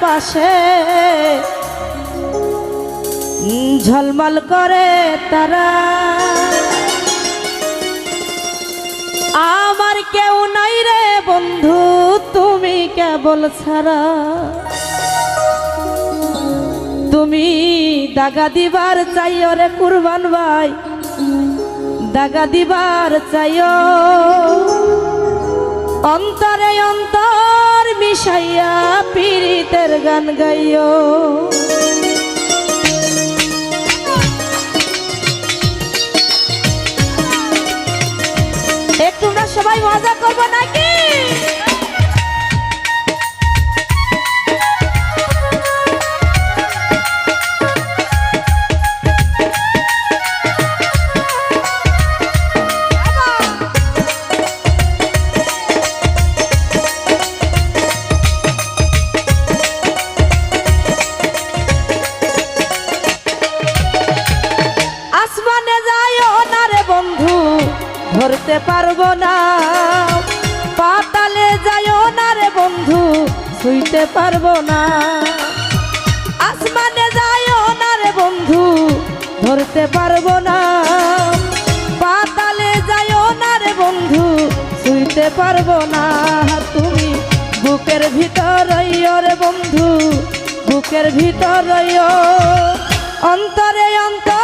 পাশে। ঝলমল করে তারা। আমার কেউ নাই রে বন্ধু, তুমি কেবল ছাড়া। তুমি দাগা দিবার চাইও রে কুরবান ভাই, দাগা দিবার চাইও। অন্তরে অন্তর মিশাইয়া পীড়িতের গান গাইও। একটু সবাই মজা করব নাকি? ধরতে পারব না। পাতালে যাইও না রে বন্ধু ছুঁইতে পারব না। আসমানে যাইও না রে বন্ধু, ধরতে পারব না। পাতালে যাইও না রে বন্ধু ছুঁইতে পারব না। তুমি বুকের ভিতর রে বন্ধু, বুকের ভিতর অন্তরে অন্তর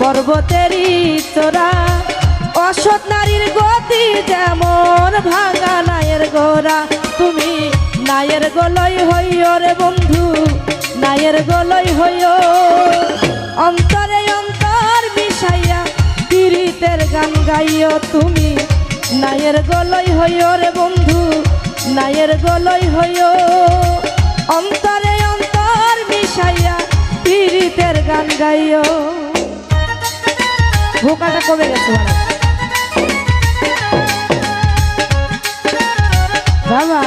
পর্বতেরই চোরা। অসৎ নারীর গতি যেমন ভাঙা নায়ের গোড়া। তুমি নায়ের গলই হইও রে বন্ধু, নায়ের গলই হইও অন্তরে অন্তর মিশাইয়া পীড়িতের গান গাইও তুমি। নায়ের গলই হইও রে বন্ধু, নায়ের গলই হইও অন্তরে অন্তর মিশাইয়া পীড়িতের গান গাইও ভোকাটা কমে গেছে বাবা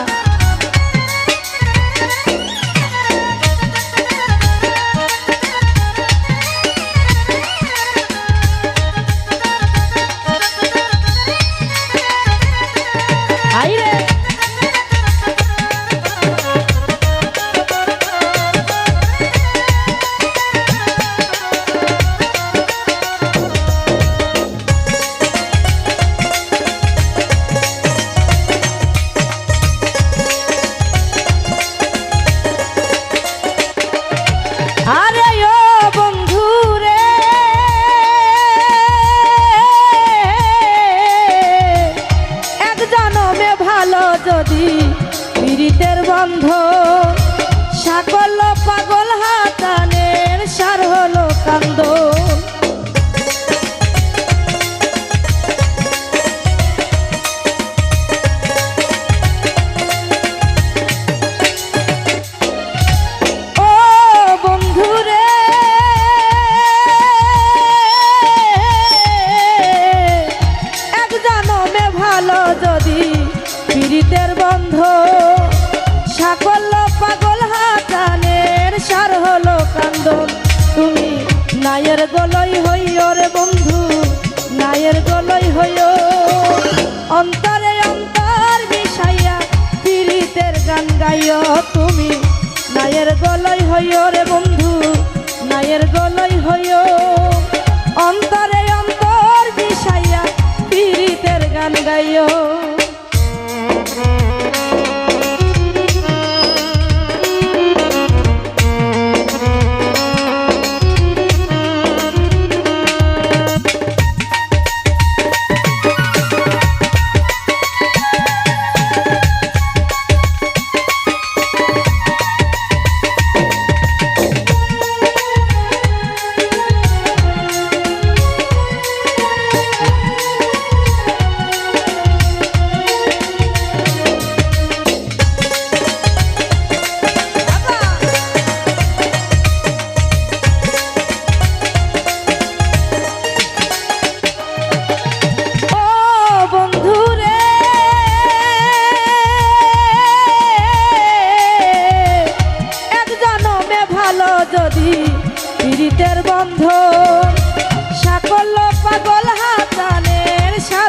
নায়ের গলই হই রে বন্ধু, নায়ের গলই হইও। অন্তরে অন্তর মিশাইয়া পীড়িতের গান গাইও তুমি, নায়ের গলই হই রে বন্ধু, নায়ের গলই হইও। অন্তরে অন্তর মিশাইয়া পীড়িতের গান গাইও।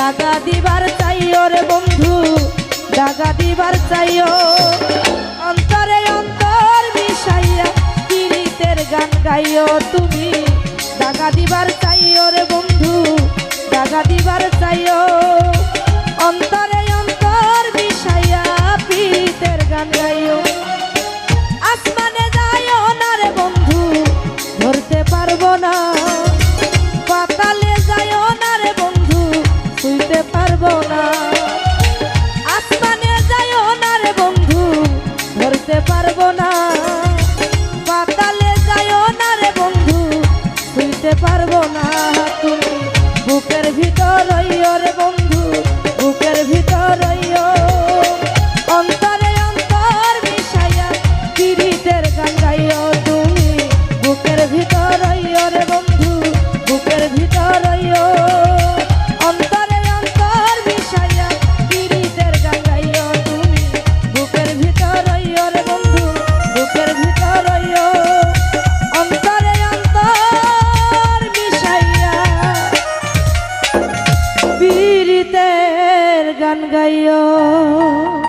দাগা দিবার চাইও রে বন্ধু দাগা দিবার চাইও। অন্তরে অন্তর মিশাইয়া পীড়িতের গান গাইও তুমি দাগা দিবার চাইও রে বন্ধু দাগা দিবার চাইও।